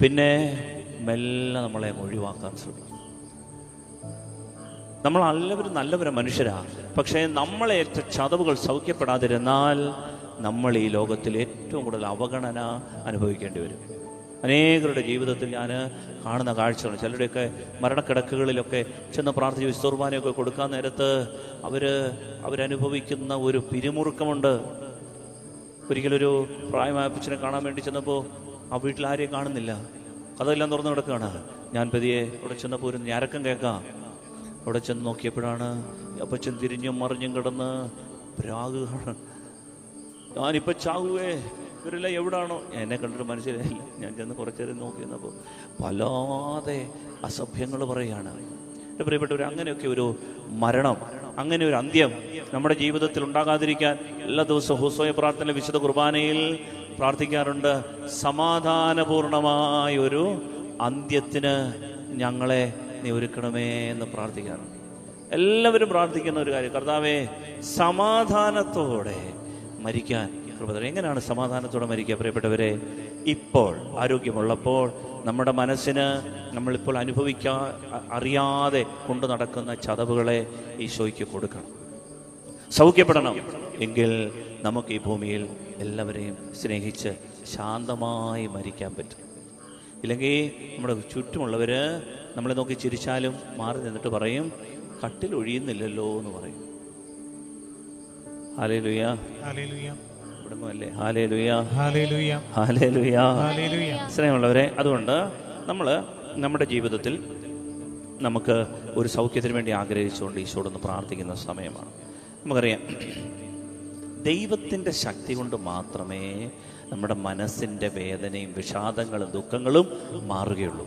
പിന്നെ മെല്ലെ നമ്മളെ ഒഴിവാക്കാൻ ശ്രമിക്കും. നമ്മൾ എല്ലാവരും നല്ലവരും മനുഷ്യരാണ് പക്ഷേ നമ്മളേറ്റ ചതവുകൾ സൗഖ്യപ്പെടാതിരുന്നാൽ നമ്മൾ ഈ ലോകത്തിൽ ഏറ്റവും കൂടുതൽ അവഗണന അനുഭവിക്കേണ്ടി വരും. അനേകരുടെ ജീവിതത്തിൽ ഞാൻ കാണുന്ന കാഴ്ചകൾ ചിലരുടെയൊക്കെ മരണക്കിടക്കുകളിലൊക്കെ ചെന്ന് പ്രാർത്ഥിച്ച് വിസ്തുർബാനയൊക്കെ കൊടുക്കാൻ നേരത്ത് അവർ അവരനുഭവിക്കുന്ന ഒരു പിരിമുറുക്കമുണ്ട്. ഒരിക്കലൊരു പ്രായമായ അപ്പച്ചനെ കാണാൻ വേണ്ടി ചെന്നപ്പോൾ ആ വീട്ടിൽ ആരെയും കാണുന്നില്ല. കഥയെല്ലാം തുറന്നു കിടക്കുകയാണ്. ഞാൻ പതിയെ അവിടെ ചെന്നപ്പോൾ ഒരു ഞരക്കം കേൾക്കാം. അവിടെ ചെന്ന് നോക്കിയപ്പോഴാണ് അപ്പച്ചൻ തിരിഞ്ഞും മറിഞ്ഞും കിടന്ന് പ്രാകുകയാണ് ഞാനിപ്പോൾ ചാകുവേ ഇവരെല്ലാം എവിടാണോ? എന്നെ കണ്ടിട്ട് മനസ്സിലായില്ല. ഞാൻ ചെന്ന് കുറച്ചു നേരം നോക്കി നിന്നപ്പോൾ വല്ലാതെ അസഭ്യങ്ങൾ പറയുകയാണ്. എന്റെ പ്രിയപ്പെട്ടവർ അങ്ങനെയൊക്കെ ഒരു മരണം അങ്ങനെ ഒരു അന്ത്യം നമ്മുടെ ജീവിതത്തിൽ ഉണ്ടാകാതിരിക്കാൻ എല്ലാ ദിവസവും ഹുസോയ പ്രാർത്ഥന വിശുദ്ധ കുർബാനയിൽ പ്രാർത്ഥിക്കാറുണ്ട്. സമാധാനപൂർണമായ ഒരു അന്ത്യത്തിന് ഞങ്ങളെ നീ ഒരുക്കണമേ എന്ന് പ്രാർത്ഥിക്കാറുണ്ട്. എല്ലാവരും പ്രാർത്ഥിക്കുന്ന ഒരു കാര്യം കർത്താവേ സമാധാനത്തോടെ മരിക്കാൻ കൃപത. എങ്ങനെയാണ് സമാധാനത്തോടെ മരിക്കുക പ്രിയപ്പെട്ടവരെ? ഇപ്പോൾ ആരോഗ്യമുള്ളപ്പോൾ നമ്മുടെ മനസ്സിന് നമ്മളിപ്പോൾ അനുഭവിക്കാ അറിയാതെ കൊണ്ടു നടക്കുന്ന ചതവുകളെ ഈശോയ്ക്ക് കൊടുക്കണം. സൗഖ്യപ്പെടണം. എങ്കിൽ നമുക്ക് ഈ ഭൂമിയിൽ എല്ലാവരെയും സ്നേഹിച്ച് ശാന്തമായി മരിക്കാൻ പറ്റും. ഇല്ലെങ്കിൽ നമ്മുടെ ചുറ്റുമുള്ളവർ നമ്മളെ നോക്കി ചിരിച്ചാലും മാറി നിന്നിട്ട് പറയും കട്ടിൽ ഒഴിയുന്നില്ലല്ലോ എന്ന് പറയും. ഹാലേ ലുയ ഹല്ലേലൂയ ഇവിടുന്നല്ലേ ഹാലേ ലുയ ഹല്ലേലൂയ ഹാലേ ലുയ ഹല്ലേലൂയ സ്നേഹമുള്ളവരെ അതുകൊണ്ട് നമ്മൾ നമ്മുടെ ജീവിതത്തിൽ നമുക്ക് ഒരു സൗഖ്യത്തിന് വേണ്ടി ആഗ്രഹിച്ചുകൊണ്ട് ഈശോടൊന്ന് പ്രാർത്ഥിക്കുന്ന സമയമാണ്. നമുക്കറിയാം ദൈവത്തിന്റെ ശക്തി കൊണ്ട് മാത്രമേ നമ്മുടെ മനസ്സിന്റെ വേദനയും വിഷാദങ്ങളും ദുഃഖങ്ങളും മാറുകയുള്ളൂ.